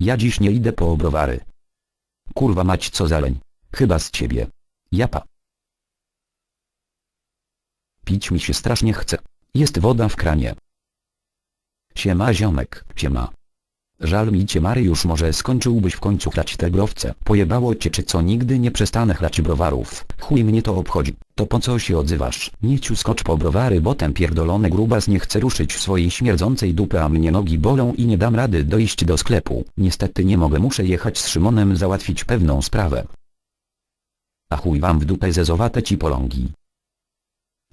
Ja dziś nie idę po browary. Kurwa mać co za leń. Chyba z ciebie. Japa. Pić mi się strasznie chce. Jest woda w kranie. Siema ziomek, siema. Żal mi cię Mariusz może skończyłbyś w końcu chlać te browce. Pojebało cię czy co nigdy nie przestanę chlać browarów. Chuj mnie to obchodzi. To po co się odzywasz? Nieciu skocz po browary bo ten pierdolony grubas nie chce ruszyć swojej śmierdzącej dupy a mnie nogi bolą i nie dam rady dojść do sklepu. Niestety nie mogę muszę jechać z Szymonem załatwić pewną sprawę. A chuj wam w dupę zezowate ci polągi.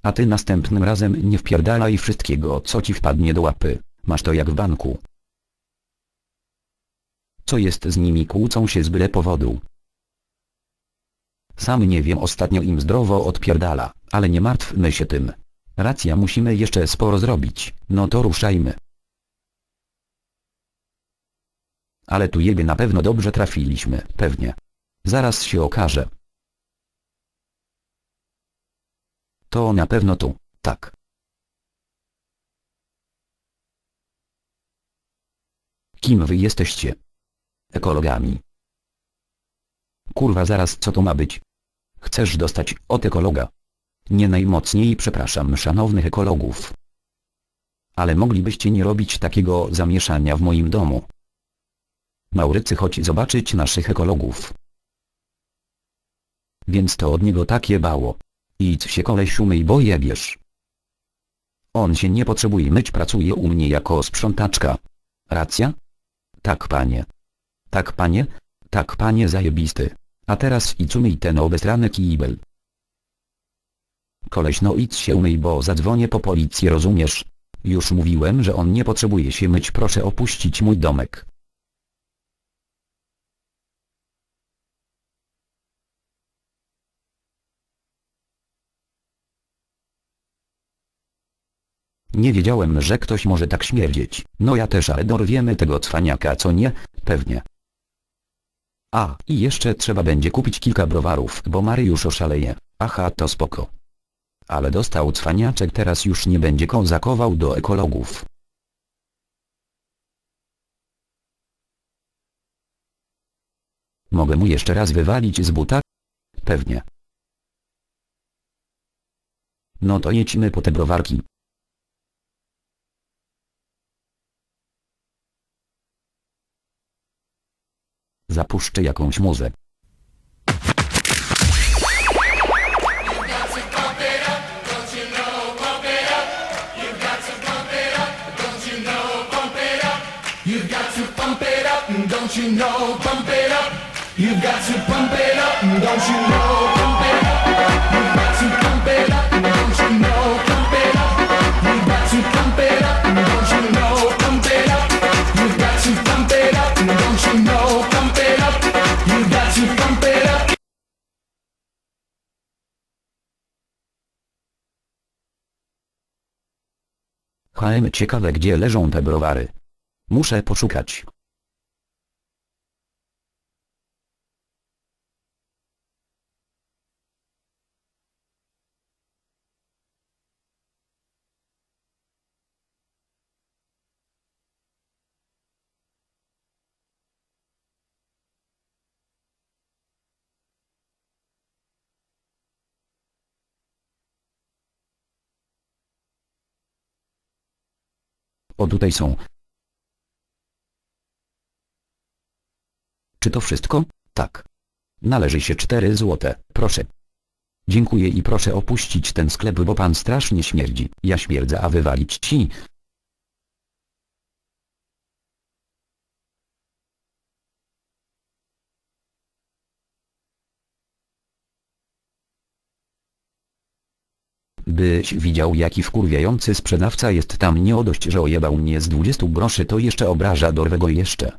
A ty następnym razem nie wpierdalaj wszystkiego co ci wpadnie do łapy. Masz to jak w banku. Co jest z nimi kłócą się z byle powodu. Sam nie wiem ostatnio im zdrowo odpierdala, ale nie martwmy się tym. Racja musimy jeszcze sporo zrobić, no to ruszajmy. Ale tu jebie na pewno dobrze trafiliśmy, pewnie. Zaraz się okaże. To na pewno tu, tak. Kim wy jesteście? Ekologami. Kurwa zaraz co to ma być? Chcesz dostać od ekologa? Nie najmocniej przepraszam szanownych ekologów. Ale moglibyście nie robić takiego zamieszania w moim domu. Maurycy chodź zobaczyć naszych ekologów. Więc to od niego takie bało. Idź się kolesiu myj bo jebiesz. On się nie potrzebuje myć pracuje u mnie jako sprzątaczka. Racja? Tak panie. Tak panie? Tak panie zajebisty. A teraz idź umyj ten obesrany kibel. Koleś no idź się umyj bo zadzwonię po policję rozumiesz? Już mówiłem że on nie potrzebuje się myć proszę opuścić mój domek. Nie wiedziałem, że ktoś może tak śmierdzieć. No ja też, ale dorwiemy tego cwaniaka, co nie? Pewnie. A, i jeszcze trzeba będzie kupić kilka browarów, bo Mariusz oszaleje. Aha, to spoko. Ale dostał cwaniaczek teraz już nie będzie kozakował do ekologów. Mogę mu jeszcze raz wywalić z buta? Pewnie. No to jedźmy po te browarki. Zapuszczę jakąś muzę. Don't you know? Pump it up. You've got to pump it up, don't you know? Pump it up. You've got to pump it up, don't you know? Pump it up. You've got to pump it up, HM ciekawe gdzie leżą te browary. Muszę poszukać. O tutaj są. Czy to wszystko? Tak. Należy się 4 złote, proszę. Dziękuję i proszę opuścić ten sklep, bo pan strasznie śmierdzi. Ja śmierdzę, a wywalić ci. Byś widział jaki wkurwiający sprzedawca jest tam nie dość, że ojebał mnie z 20 groszy to jeszcze obraża dorwego jeszcze.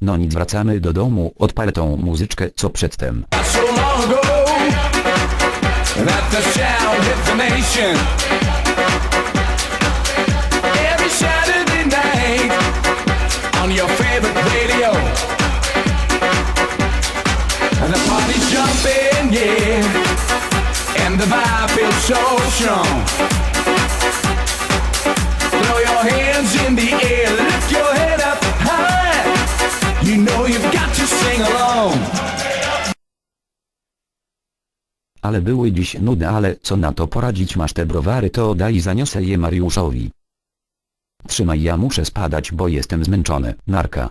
No nic wracamy do domu, odpalę tą muzyczkę co przedtem. Yeah and the vibe is so strong. Throw your hands in the air, lift your head up high. You know you've got to sing along. Ale były dziś nudy, ale co na to poradzić masz te browary to daj zaniosę je Mariuszowi. Trzymaj ja muszę spadać bo jestem zmęczony, narka.